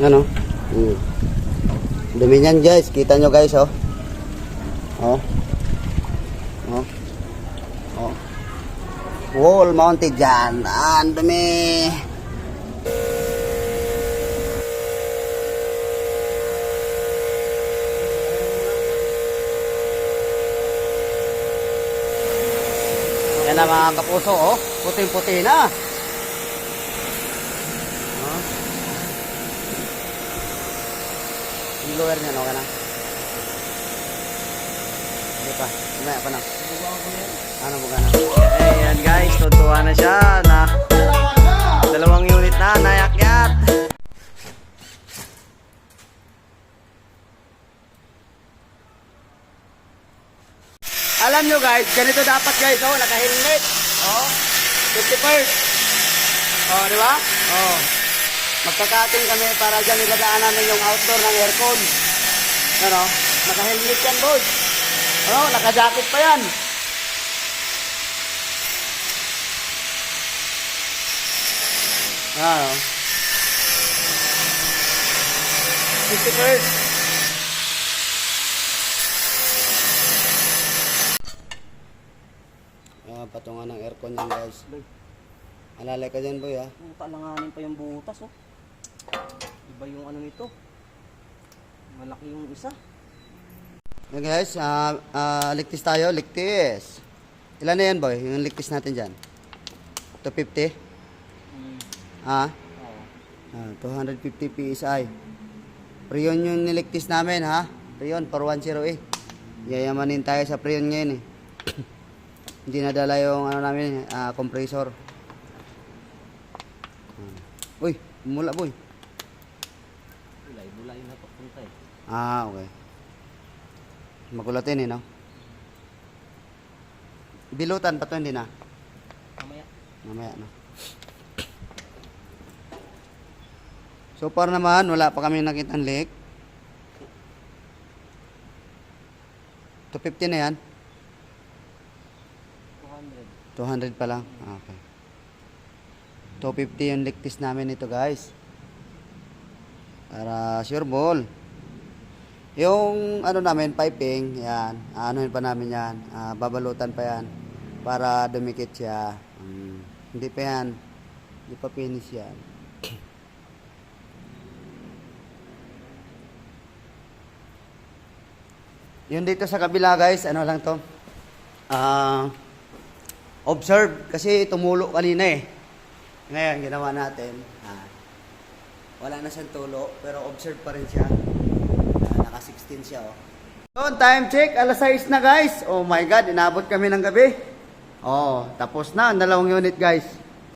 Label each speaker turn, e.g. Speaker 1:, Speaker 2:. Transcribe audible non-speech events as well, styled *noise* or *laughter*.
Speaker 1: Ano? Mm. Dumi niyan guys. Kita nyo guys oh. Oh. Oh. Oh. Wall mounted dyan. Ah, Ang dumi. Yan na mga kapuso oh. Puting-puti na. Oh. Yung lower niya, no? Ka na? Hindi pa. Mamaya pa na. Ano ba ka na?
Speaker 2: Ayan guys, tutuwa na siya na dalawang unit na nayakyat.
Speaker 1: Alam nyo guys, ganito dapat guys, oh, naka-helmet. Oh, 51st. Oh, di ba? Oh. Magkakating kami para dyan niladaan namin yung outdoor ng aircon. Ano? Naka-helmet yan, boys. Ano? Naka-jacket pa yan. Ano? 51st. Ah, patungan ng aircon yan guys. Alalay ka dyan boy ha.
Speaker 2: Puta, langanin pa yung butas oh. Iba yung ano nito. Malaki yung isa.
Speaker 1: Yan guys, ah ah, ligtis tayo, ligtis. Ilan na yan boy, yung ligtis natin dyan? 250?
Speaker 2: Mm.
Speaker 1: Ah,
Speaker 2: Oo.
Speaker 1: ah 250 PSI. Prion yung niligtis namin ha. Prion, 410 eh. Yayamanin tayo sa prion ngayon eh. *coughs* Hindi nadala yung ano namin, ah, compressor. Ah. Uy, mula boy.
Speaker 2: Bulay-bulay na papunta eh.
Speaker 1: Ah, okay. Magulatin eh, no? Bilutan pa to, hindi na?
Speaker 2: Mamaya.
Speaker 1: Mamaya, no? So far naman, wala pa kami nakitang leak. 250 na yan?
Speaker 2: 200.
Speaker 1: 200 pa lang? Ah, Okay. 250 yung leak test namin ito, guys. Para sure ball. Yung ano namin, piping, yan. Anuhin pa namin yan. Ah, babalutan pa yan. Para dumikit siya. Mm, hindi pa yan. Hindi pa finish yan. *coughs* Yun dito sa kabila guys, ano lang to? Ah, observe kasi tumulo kanina eh. Ngayon ginawa natin, ah, wala na siyang tulo pero observe pa rin siya. Ah, naka 16 siya oh. So, time check, alas 6 na guys. Oh my god, inabot kami ng gabi. Oh, tapos na ang dalawang unit guys.